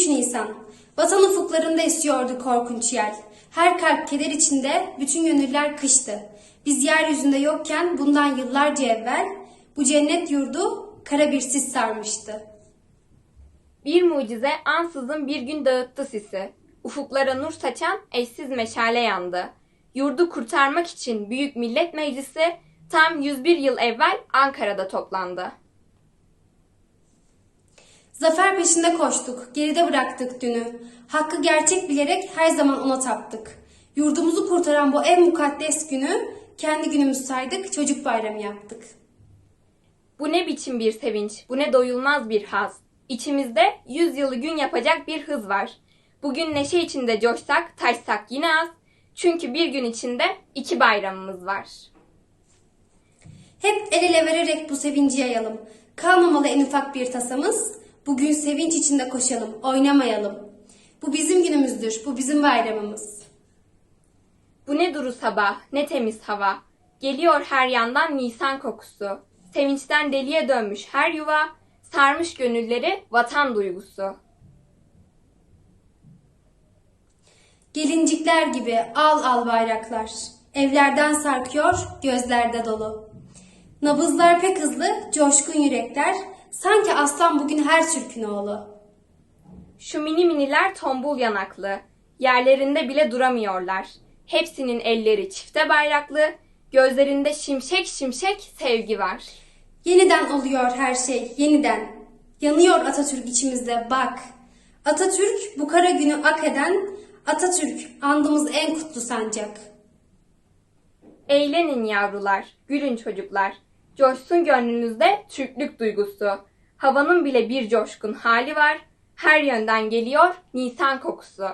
23 Nisan. Vatan ufuklarında esiyordu korkunç yel. Her kalp keder içinde, bütün gönüller kıştı. Biz yeryüzünde yokken bundan yıllarca evvel bu cennet yurdu kara bir sis sarmıştı. Bir mucize ansızın bir gün dağıttı sisi. Ufuklara nur saçan eşsiz meşale yandı. Yurdu kurtarmak için Büyük Millet Meclisi tam 101 yıl evvel Ankara'da toplandı. Zafer peşinde koştuk, geride bıraktık dünü. Hakkı gerçek bilerek her zaman ona taptık. Yurdumuzu kurtaran bu en mukaddes günü kendi günümüz saydık, çocuk bayramı yaptık. Bu ne biçim bir sevinç, bu ne doyulmaz bir haz. İçimizde 100 yılı gün yapacak bir hız var. Bugün neşe içinde coşsak, taşsak yine az. Çünkü bir gün içinde iki bayramımız var. Hep el ele vererek bu sevinci yayalım. Kalmamalı en ufak bir tasamız. Bugün sevinç içinde koşalım, oynamayalım. Bu bizim günümüzdür, bu bizim bayramımız. Bu ne duru sabah, ne temiz hava. Geliyor her yandan nisan kokusu. Sevinçten deliye dönmüş her yuva, sarmış gönülleri vatan duygusu. Gelincikler gibi al al bayraklar. Evlerden sarkıyor, gözlerde dolu. Nabızlar pek hızlı, coşkun yürekler. Sanki aslan bugün her Türk'ün oğlu. Şu mini miniler tombul yanaklı, yerlerinde bile duramıyorlar. Hepsinin elleri çifte bayraklı, gözlerinde şimşek şimşek sevgi var. Yeniden oluyor her şey, yeniden. Yanıyor Atatürk içimizde, bak. Atatürk bu kara günü ak eden, Atatürk andımız en kutlu sancak. Eğlenin yavrular, gülün çocuklar. Coşsun gönlünüzde Türklük duygusu. Havanın bile bir coşkun hali var. Her yönden geliyor Nisan kokusu.